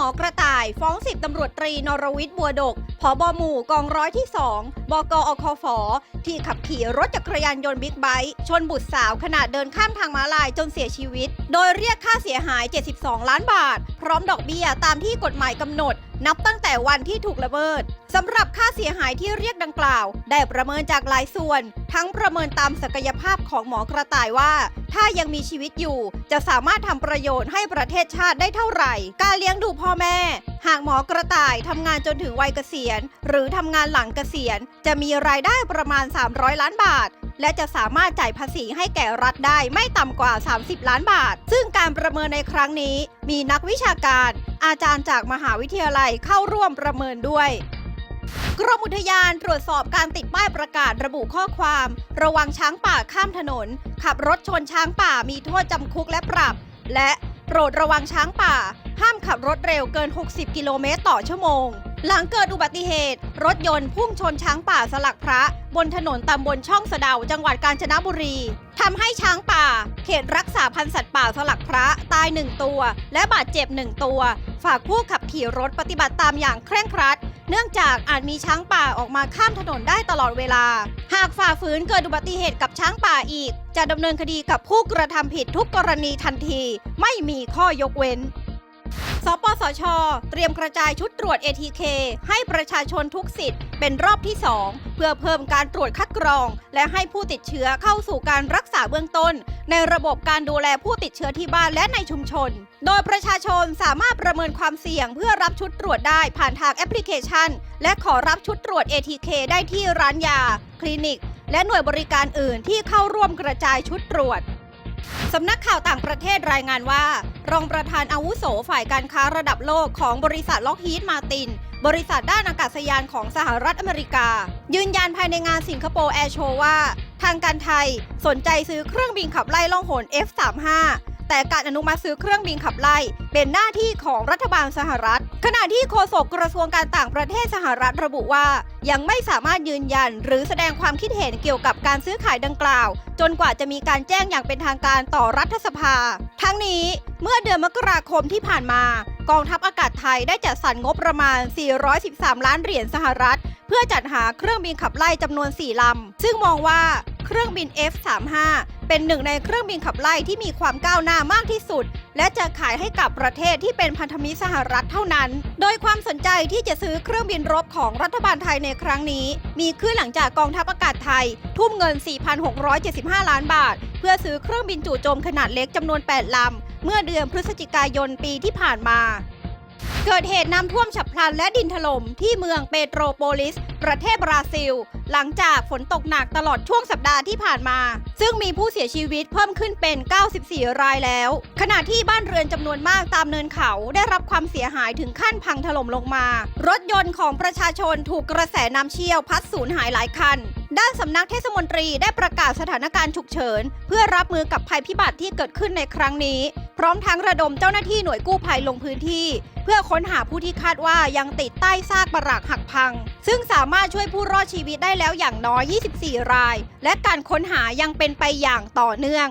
มอกระต่าย ฟ้องสิบตำรวจตรีนรวิทย์บัวดกผบหมู่กองร้อยที่2บกอคฟที่ขับขี่รถจักรยานยนต์บิ๊กไบค์ชนบุตรสาวขณะเดินข้ามทางม้าลายจนเสียชีวิต โดยเรียกค่าเสียหาย 72 ล้านบาทพร้อมดอกเบี้ยตามที่กฎหมายกำหนด นับตั้งแต่วันที่ถูกละเมิดสำหรับค่าเสียหายที่เรียกดังกล่าว ได้ประเมินจากหลายส่วน ทั้งประเมินตามศักยภาพของหมอกระต่ายว่า ถ้ายังมีชีวิตอยู่ จะสามารถทำประโยชน์ให้ประเทศชาติได้เท่าไหร่ การเลี้ยงดูพ่อแม่ หากหมอกระต่ายทำงานจนถึงวัยเกษียณ หรือทำงานหลังเกษียณ จะมีรายได้ประมาณ 300 ล้านบาท และจะสามารถจ่ายภาษีให้แก่รัฐได้ไม่ต่ำกว่า 30 ล้านบาท ซึ่งการประเมินในครั้งนี้ มีนักวิชาการ อาจารย์จากมหาวิทยาลัยเข้าร่วมประเมินด้วยกรมอุทยานตรวจสอบการติดป้ายประกาศระบุข้อความ ระวังช้างป่าข้ามถนน ขับรถชนช้างป่ามีโทษจำคุกและปรับ และโปรดระวังช้างป่า ห้ามขับรถเร็วเกิน 60 กิโลเมตรต่อชั่วโมง หลังเกิดอุบัติเหตุ รถยนต์พุ่งชนช้างป่าสลักพระ บนถนนตำบลช่องสะเดาจังหวัดกาญจนบุรีทำให้ช้างป่า เขตรักษาพันธุ์สัตว์ป่าสลักพระตายหนึ่งตัว และบาดเจ็บหนึ่งตัว ฝากผู้ขับขี่รถปฏิบัติตามอย่างเคร่งครัด เนื่องจากอาจมีช้างป่าออกมาข้ามถนนได้ตลอดเวลา หากฝ่าฝืนเกิดอุบัติเหตุกับช้างป่าอีก จะดำเนินคดีกับผู้กระทำผิดทุกกรณีทันที ไม่มีข้อยกเว้น สปสช เตรียมกระจายชุดตรวจ ATK ให้ประชาชนทุกสิทธิ์เป็นรอบที่ 2 เพื่อเพิ่มการตรวจคัดกรอง และให้ผู้ติดเชื้อเข้าสู่การรักษาเบื้องต้น ในระบบการดูแลผู้ติดเชื้อที่บ้านและในชุมชน โดยประชาชนสามารถประเมินความเสี่ยงเพื่อรับชุดตรวจได้ผ่านทางแอปพลิเคชัน และขอรับชุดตรวจ ATK ได้ที่ร้านยา คลินิก และหน่วยบริการอื่นที่เข้าร่วมกระจายชุดตรวจ สำนักข่าวต่างประเทศรายงานว่า รองประธานอาวุโสฝ่ายการค้าระดับโลกของบริษัทล็อกฮีดมาติน บริษัทด้านอากาศยานของสหรัฐอเมริกา ยืนยันภายในงานสิงคโปร์แอร์โชว์ว่า ทางการไทยสนใจซื้อเครื่องบินขับไล่ล่องหน F35 แต่การอนุมัติซื้อเครื่องบินขับไล่เป็นหน้าที่ของรัฐบาลสหรัฐ ขณะที่โฆษกกระทรวงการต่างประเทศสหรัฐระบุว่า ยังไม่สามารถยืนยัน หรือแสดงความคิดเห็นเกี่ยวกับการซื้อขายดังกล่าว จนกว่าจะมีการแจ้งอย่างเป็นทางการต่อรัฐสภา ทั้งนี้เมื่อเดือนมกราคมที่ผ่านมา กองทัพอากาศไทยได้จัดสรรงบประมาณ 413 ล้านเหรียญสหรัฐ เพื่อจัดหาเครื่องบินขับไล่จำนวน 4 ลำ ซึ่งมองว่าเครื่องบิน F35 เป็นหนึ่งในเครื่องบินขับไล่ที่มีความก้าวหน้ามากที่สุด และจะขายให้กับประเทศที่เป็นพันธมิตรสหรัฐเท่านั้น โดยความสนใจที่จะซื้อเครื่องบินรบของรัฐบาลไทยในครั้งนี้ มีขึ้นหลังจากกองทัพอากาศไทย ทุ่มเงิน 4,675 ล้านบาท เพื่อซื้อเครื่องบินจู่โจมขนาดเล็กจำนวน 8 ลำ เมื่อเดือนพฤศจิกายนปีที่ผ่านมา เกิดเหตุน้ำท่วมฉับพลันและดินถล่มที่เมืองเปโตรโปลิส ประเทศบราซิล หลังจากฝนตกหนักตลอดช่วงสัปดาห์ที่ผ่านมา ซึ่งมีผู้เสียชีวิตเพิ่มขึ้นเป็น 94 รายแล้ว ขณะที่บ้านเรือนจำนวนมากตามเนินเขาได้รับความเสียหายถึงขั้นพังถล่มลงมา รถยนต์ของประชาชนถูกกระแสน้ำเชี่ยวพัดสูญหายหลายคันด้านสำนักเทศมนตรีได้ประกาศสถานการณ์ฉุกเฉิน เพื่อรับมือกับภัยพิบัติที่เกิดขึ้นในครั้งนี้ พร้อมทั้งระดมเจ้าหน้าที่หน่วยกู้ภัยลงพื้นที่ เพื่อค้นหาผู้ที่คาดว่ายังติดใต้ซากปรักหักพัง ซึ่งสามารถช่วยผู้รอดชีวิตได้แล้วอย่างน้อย 24 ราย และการค้นหายังเป็นไปอย่างต่อเนื่อง